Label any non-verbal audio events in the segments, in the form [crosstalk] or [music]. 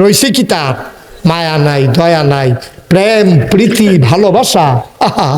রইছে কি তার মায়া নাই, দয়া নাই, প্রেম, প্রীতি, ভালোবাসা। আহা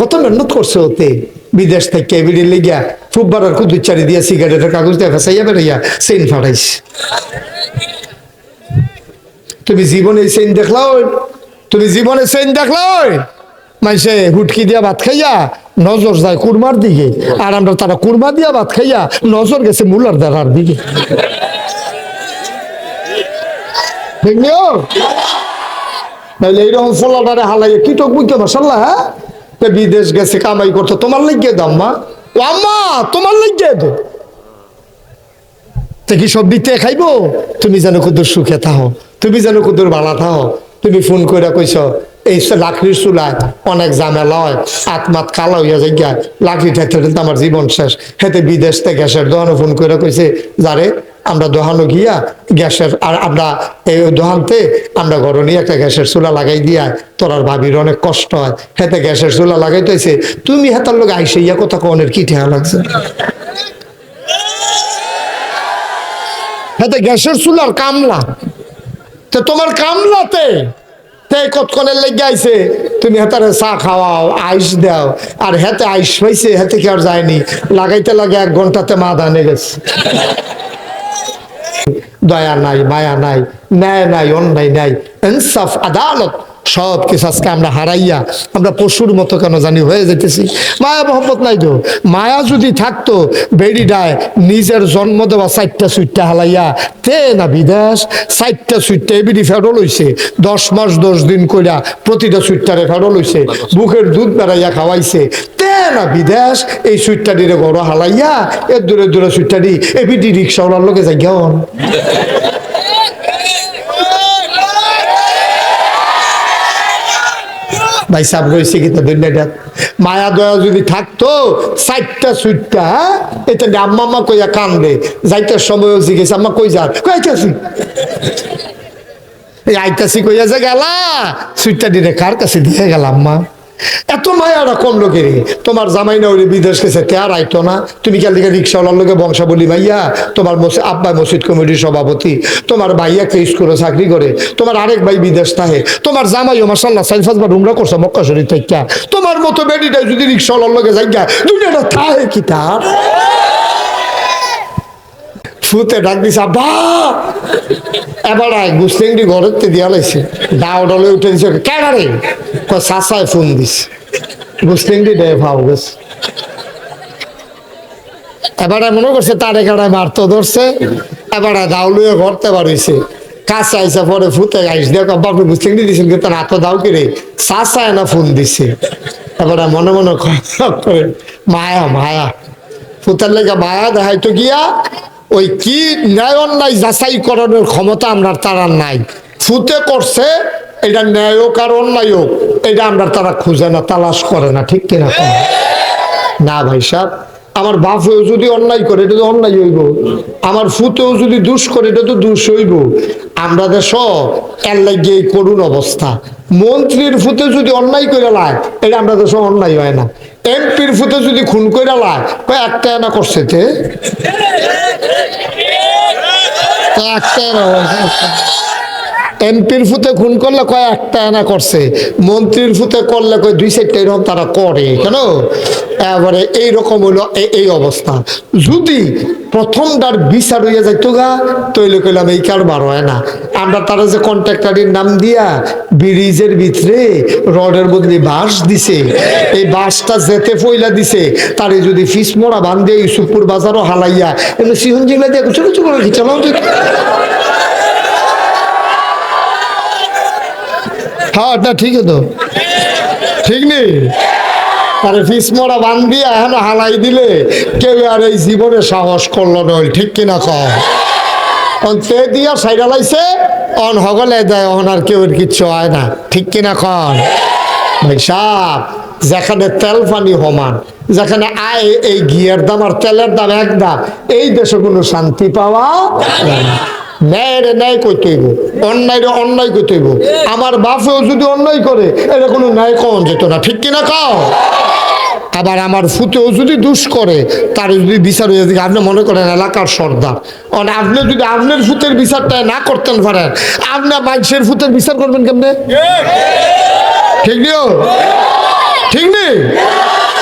কত মেহনত করছে ওতে? বিদেশ থেকে এবিডি লেগিয়া ফুটবার কুদুর চারি দিয়া সিগারেটের কাগজ দিয়ে ফেসাইয়া সেন ফাটাইছে তুমি জীবনে সেন দেখলাও তুমি জীবনে সেন দেখলাও হুটকি দিয়া ভাত খাইয়া নজর যায় কুরমার দিকে, আর আমরা তারা কুরমা দিয়া ভাত খাইয়া নজর গেছে মুলার দ্বারার দিকে। হ্যাঁ? বিদেশ গেছে, কামাই করতে, তোমার লাগিয়ে দাও আম্মা, তোমার লাগিয়ে দো। কি সব দিতে খাইবো? তুমি যেন কুদুর সুখে থাও, তুমি যেন কুদুর ভালা থাও। তুমি ফোন করে কইছ, এই লাকড়ির চুলায় অনেক ঝামেলা হয়, আত্মাত কালা হইয়া যাই গিয়া লাকড়ি ঠাইতে আমার জীবন শেষ। হেতে বিদেশ থেকে গ্যাসের দোকানে ফোন করে কইছে যারে আমরা দোহানো গিয়া গ্যাসের, আর আমরা এই দোহানতে আমরা ঘরে নিয়ে একটা গ্যাসের চুলা লাগাই দিয়া তোর আর ভাবির অনেক কষ্ট হয়। হেতে গ্যাসের চুলা লাগাইতেছে তুমি হেতার লোক আইসে ইয়া কথা কনের কি ঠেয়া লাগছে। হাতে গ্যাসের চুলার কামলা। তো তোমার কামলাতে? তে কতক্ষণের লেগে আইছে? তুমি হেতারে চা খাওয়াও, আইস দাও। আর হেতে আইস পাইছে, হেতে কি আর যায়নি? লাগাইতে লাগে এক ঘন্টাতে মা দানে গেছে। দয়া নাই মায়া নাই ন্যায় নাই অন্যায় নাই ইনসাফ আদালত সব কিছু আজকে আমরা হারাইয়া, আমরা পশুর মতো কেন জানি হয়ে যেতেছি। মায়া মোহব্বত নাই তো? মায়া যদি থাকতো, বেড়িডায় নিজের জন্ম দেওয়া চারটা সুইটটা হালাইয়া, তে না বিদেশ, চারটা সুইটটা এবিডি ফেরো লইছে, দশ মাস দশ দিন কইরা প্রতিটা সুইটটারে ফেরো লইছে, বুকের দুধ বেড়াইয়া খাওয়াইছে, তে না বিদেশ, এই সুইটটাডিরে গড় হালাইয়া, এর দূরে দূরে সুইটটাডি এবিডি রিক্সাওয়ালার লোকে যাই গেন ভাই সাহেব রয়েছে কি তো দুনিয়াটা মায়া দয়া যদি থাকতো, চারটা সুইটটা হ্যাঁ? এটা আম্মা আম্মা কইয়া কান্দে। যাইতার সময় জিজ্ঞেস, আম্মা কই যা কইতাছি এই আইতাছি কইয়া যে গেলা, সুইটটা দিনে কার কাছে দিয়ে গেলাম মা এত মায়াটা কম লোকের তোমার জামাই না ওরে বিদেশ গেছে আর আইতো না? তুমি কাল থেকে রিক্সাওয়ালার লোকে বংশাবলী ভাইয়া তোমার আব্বা মসজিদ কমিটির সভাপতি। তোমার ভাইয়া একটা স্কুলে চাকরি করে? তোমার আরেক ভাই বিদেশ থাকে। তোমার জামাই ও মাসাল্লাহ সাইফাজ বা রুমরা করছে মক্কা শরীর থেকে। তোমার মতো বেডিটা যদি রিক্সাওয়ালার লোকে যাই গা দুনিয়াটা থাকে কি তার? ফুতে ডাক দিছে, আব্বা! এবার আয় গুস্তেংটি ঘরের তে দিয়া লাইছে। ডাও ডলে উঠে দিছে কেডারে কয় সাসায় ফোন দিছে। গুস্তেংটি দেয়, ভাও গেছে। এবারে মনে করছে তারে কাটায় মারতো ধরছে। এবারে দাও লুয়ে ঘরতে বাড়িছে। কাছে আইসা পরে ফুতে আইস দেখ বাপরে গুস্তেংটি দিছেন, কিন্তু রাত দাও কিরে সাসায় না ফোন দিছে। এবারে মনে মনে করে মায়া মায়া। ফুতার লেগে মায়া দেখাইতো গিয়া ওই কি ন্যায় অন্যায় যাচাই করানোর ক্ষমতা আমরা তারা নাই। ফুতে করছে, এটা ন্যায় হোক আর অন্যায় হোক, এটা আমরা তারা খুঁজে না, তালাশ করে না, ঠিক কিনা না ভাই সাহেব, আমার বাপ হয়েও যদি অন্যায় করে, এটা তো অন্যায় হইব। আমার ফুতেও যদি দুষ করে, এটা তো দুষ হইব। আমরা দেশ এর লাগে করুণ অবস্থা। মন্ত্রীর ফুতে যদি অন্যায় করে লায়, এটা আমরা দেশ অন্যায় হয় না। এমপির ফুতে যদি খুন করে লাগ কয় একটা এনা করছে তে? [laughs] এমপির ফুতে খুন করলে কয় একটা এনা করছে? মন্ত্রীর ফুতে করলে কয় দুই চারটা এরকম তারা করে, কেন? এবারে এইরকম হইল এই অবস্থা। যদি প্রথমটার বিচার হইয়া যাইতো গা তৈলে কইলাম এই কারবার হয় না। আমরা তারা যে কন্ট্রাক্টারির নাম দিয়া ব্রিজের ভিতরে রডের বদলে বাঁশ দিছে, এই বাঁশটা যেতে ফইলা দিছে, তারে যদি ফিস মোড়া বান্ধে ইউসুফপুর বাজারও হালাইয়া, এমনি সিহন জিংলা দিয়ে ছোট ছোট করে চালাও হ্যাঁ এটা ঠিক তো ঠিক নেই তারে ফিস মোড়া বান দিয়া এখন হালাই দিলে কেউ আর এই জীবনে সাহস করল নয় ঠিক কিনা কম তে দিয়া সাইডা লাইছে, অন হগলে দেয়, অন আর কেউ কিচ্ছু হয় না, ঠিক কিনা কন ভাই সাপ, যেখানে তেল পানি সমান, যেখানে আয়, এই ঘিয়ের দাম আর তেলের দাম এক দাম, এই দেশে কোনো শান্তি পাওয়া যায় না। ন্যায় রে ন্যায় করতে হইব অন্যায় রে অন্যায় করতে হইব। আমার বাপেও যদি অন্যায় করে এটা কোনো ন্যায় কম যেত না ঠিক কিনা কাও? আবার আমার ফুতেও যদি দুষ করে তার যদি বিচার হয়ে যায় আপনি মনে করেন এলাকার সর্দার। মানে আপনি যদি আপনার ফুতের বিচারটা না করতেন পারেন আপনি মানুষের ফুতের বিচার করবেন কেমনে? ঠিক। নিও ঠিক। নেই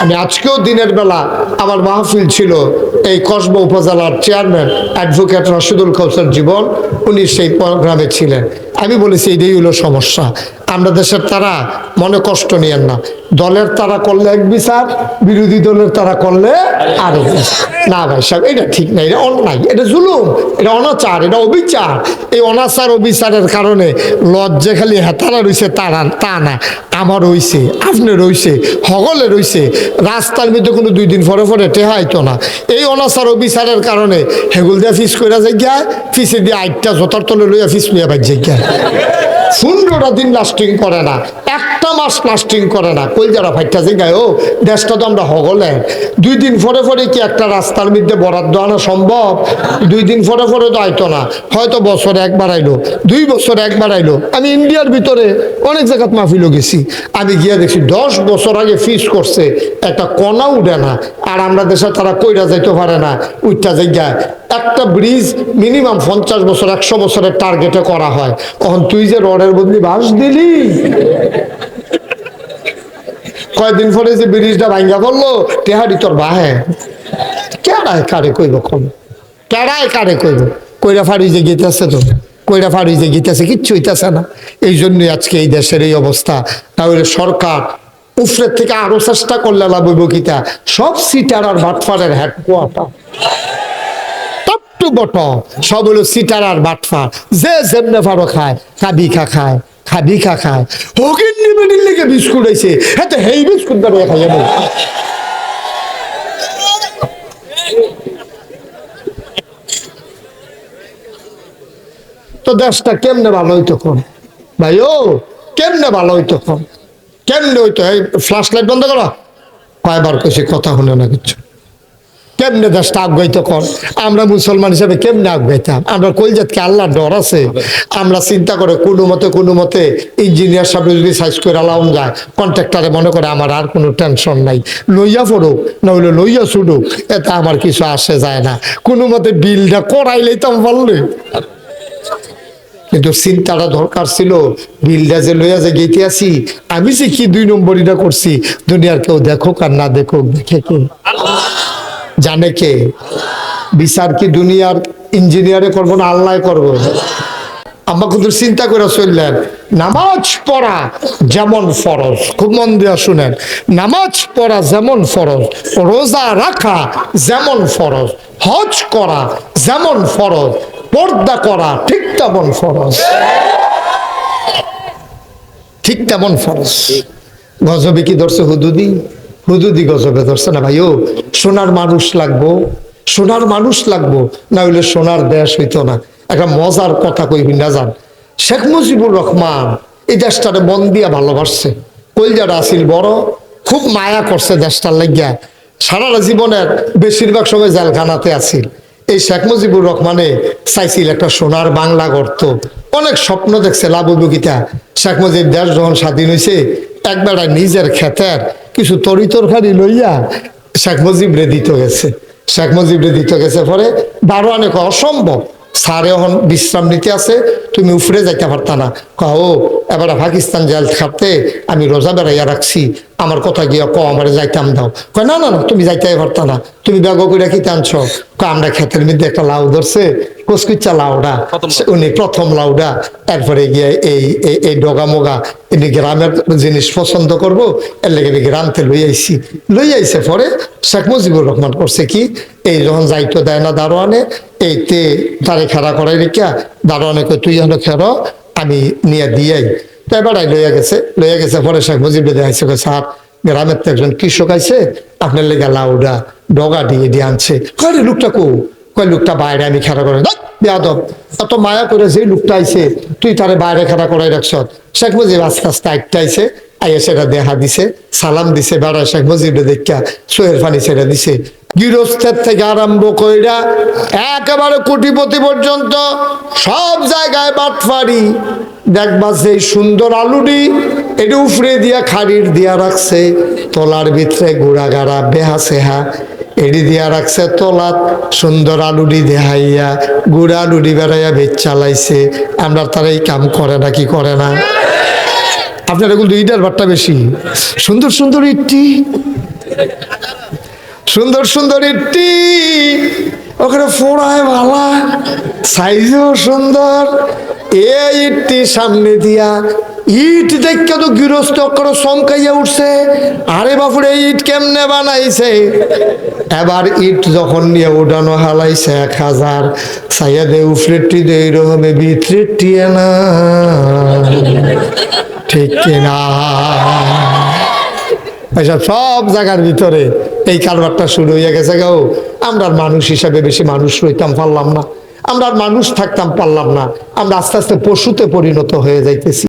আমি আজকেও দিনের বেলা আমার মাহফিল ছিল এই কসবা উপজেলার চেয়ারম্যান অ্যাডভোকেট রশিদুল কৌশল জীবন, উনি সেই প্রোগ্রামে ছিলেন। আমি বলেছি, এটাই হলো সমস্যা। আমরা দেশের তারা মনে কষ্ট নিয়েন না। দলের তারা করলে এক বিচার, বিরোধী দলের তারা করলে আরেক না ভাই সাহেব, এটা ঠিক না, এটা অন্যায় এটা জুলুম, এটা অনাচার, এটা অবিচার। এই অনাচার অবিচারের কারণে লজ্জে খালি হেতারা রইছে, তারা তা না, আমার রইছে, আপনার রইছে হগলে রইছে। রাস্তার মধ্যে কোনো দুই দিন পরে পরে টেহাইতো না। এই অনাচার অবিচারের কারণে হেগুল দিয়ে ফিস করে যাই গিয়া ফিসে দিয়ে আইটটা জোতার তলে লইয়া ফিস লইয়া বাজ গিয়া পনেরোটা দিন লাস্টিং করে না। মাস লাস্টিং করে না। কই যারা ফাইটটা যে গায়ে ও, দেশটা তো আমরা হগলে। দুই দিন পরে পরে কি একটা রাস্তার মধ্যে বরাদ্দ আনা সম্ভব? দুই দিন পরে পরে তো আইতো না। হয়তো বছরে একবার আইলো, দুই বছরে একবার আইলো। আমি ইন্ডিয়ার ভিতরে অনেক জায়গাত মাহফিলও গেছি। আমি গিয়া দেখছি দশ বছর আগে ফিস করছে, একটা কণা উঠে না। আর আমরা দেশে তারা কইরা যাইতে পারে না উঠটা জায়গায় একটা ব্রিজ মিনিমাম পঞ্চাশ বছর, একশো বছরের টার্গেটে করা হয়। তখন তুই যে রডের বদলি বাস দিলি? কয়েকদিন পরে যে ব্রিজটা ভাঙ্গা পড়ল টেহারি তোর বাহে। কেডায় কারে কইব কম? কেডায় কারে কইব? কইরা ফাড়ি যে গীতাছে তো। কইরা ফাড়ি যে গীতাছে, কিচ্ছু হইতাছে না। এই জন্যই আজকে এই দেশের এই অবস্থা। তাহলে সরকার উফরের থেকে আরও চেষ্টা করলে লাভ কিতা সব সিটার আর ভাটফারের হেডকোয়ার্টার টপটু বট সব হলো সিটার আর বাটফা যে যেমনে ফারো খায় খাবি খা খাবি খা খায় হকিন নিবেদিন লেগে বিস্কুট হয়েছে হ্যাঁ হেই বিস্কুট বেড়ে খাই যাব। তো দেশটা কেমনে ভালো হইতো কোন? ভাই, ও, কেমনে ভালো হইতো কোন? কেমনে হইতো? এই ফ্লাশ লাইট বন্ধ করো। কয়বার কইছি কথা শুনে না কিছু। কেমনে দেশটা আগাইতে কর আমরা মুসলমান হিসেবে কেমনে আগাইতাম? আমরা কলজাতকে আল্লাহ ডর আছে? আমরা চিন্তা করে কোনো মতে কোনো মতে ইঞ্জিনিয়ার সাহেব যদি সাইজ করে আলাউন যায় কন্ট্রাক্টারে মনে করে আমার আর কোনো টেনশন নাই। লইয়া পড়ুক, নইলে লইয়া ছুটুক, এতে আমার কিছু আসে যায় না। কোনো মতে বিলটা করাইলেই তো পারলে কিন্তু চিন্তাটা দরকার ছিল, বিলটা যে লইয়া যে গেতে আসি, আমি যে কি দুই নম্বরইটা করছি, দুনিয়ার কেউ দেখুক আর না দেখুক, দেখে কে? জানে কে? বিচার কি দুনিয়ার ইঞ্জিনিয়ারে করব না আল্লাহ করব? আম্মা কিন্তু চিন্তা করে চললেন, নামাজ পড়া যেমন ফরজ। খুব মন দিয়া শুনেন, নামাজ পড়া যেমন ফরজ, রোজা রাখা যেমন ফরজ, হজ করা যেমন ফরজ, পর্দা করা ঠিক তেমন ফরজ। ঠিক তেমন ফরজ। গজবে কি ধরছে হুদুদি? হুদুদি গজবে ধরছে না ভাইও সোনার মানুষ লাগবো, সোনার মানুষ লাগবো, না হইলে সোনার দেশ হইতো না। একটা মজার কথা কইবি না যান শেখ মুজিবুর রহমান এই দেশটারে মন দিয়া ভালোবাসছে। কলজাটা আসিল বড়, খুব মায়া করছে দেশটার লাগিয়া। সারা জীবনের বেশিরভাগ সময় জেলখানাতে আসিল এই শেখ মুজিবুর রহমানে চাইছিল একটা সোনার বাংলা গর্ত। অনেক স্বপ্ন দেখছে লাভবিকিতা শেখ মুজিব দেশ যখন স্বাধীন হয়েছে একবেলা নিজের ক্ষেতের কিছু তরি তরকারি লইয়া শেখ মুজিব রে দিত গেছে। শেখ মুজিব রে দিত গেছে পরে বারো অনেক অসম্ভব। স্যার এখন বিশ্রাম নিতে আছে, তুমি উফরে যাইতে পারতা না। কও এবার পাকিস্তান জেল খাতে আমি রোজা বেড়াইয়া রাখছি। আমার কথা গিয়া ক আমার যাইতাম দাও। কয় না না না তুমি যাইতে পারতা না। তুমি ব্যাগ করে কি কয় আমরা ক্ষেতের মধ্যে একটা লাউ ধরছে কসকুচ্চা লাউডা। উনি প্রথম লাউডা। তারপরে গিয়ে এই এই- ডগা মোগা এনে গ্রামের জিনিস পছন্দ করব এর লেগে গ্রামতে লই আইছি। লই আইছে পরে শেখ মুজিবুর রহমান করছে কি এই যখন যাইতো দেয় না দারোয়ানে এই তে তারে খেলা করাই রেখা দারোয়ানে কই তুই হলো খেরো আমি নিয়ে দিয়াই। তো এবারাই লইয়া গেছে লইয়া গেছে, পরে শেখ মুজিব দেখাইছে স্যার, গ্রামের তো একজন কৃষক আইছে, আপনার লেগে লাউডা ডগা দিয়ে দিয়ে আনছে। লোকটা কো? কয়, লোকটা বাইরে, আমি খেলা করে বেয়াদব। এত মায়া করে যে লোকটা আইছে, তুই তারে বাইরে খেলা করাই রাখছ। শেখ মুজিব আস্তে আস্তে আইছে, আইয়া সেটা দেখা দিছে, সালাম দিছে বেড়া শেখ মুজিব দেখা সোহের পানি ছেড়ে দিছে। গৃহস্থের থেকে আরম্ভ কইরা একেবারে কোটিপতি পর্যন্ত সব জায়গায় বাটফারি দেখবা সেই সুন্দর আলুডি এটা উফরে দিয়া খাড়ির দিয়া রাখছে, তলার ভিতরে গুড়া গাড়া বেহা সেহা। এডি দিয়া রাখছে তলাত, সুন্দর আলুডি দেহাইয়া, গুড়া আলুডি বেড়াইয়া বেচ চালাইছে। আমরা তারা এই কাম করে না, কি করে না? আপনার কিন্তু ইটার ভাতটা বেশি। সুন্দর সুন্দর ইটটি। সুন্দর সুন্দর ইটটি ওখানে ফোড়ায় ভালা সাইজও সুন্দর। এই ইটটি সামনে দিয়া ইট দেখে তো গৃহস্থ করে চমকাইয়া উঠছে। আরে বাপুরে ইট কেমনে বানাইছে? এবার ইট যখন নিয়ে উঠানো হালাইছে এক হাজার সাইয়া দে উফরেটি দে এইরকমে ভিতরেটি না ঠিক কিনা? সব জায়গার ভিতরে এই কারবারটা শুরু হয়ে গেছে গাও আমরা মানুষ হিসাবে বেশি মানুষ রইতাম, পারলাম না। আমরা মানুষ থাকতাম, পারলাম না। আমরা আস্তে আস্তে পশুতে পরিণত হয়ে যাইতেছি।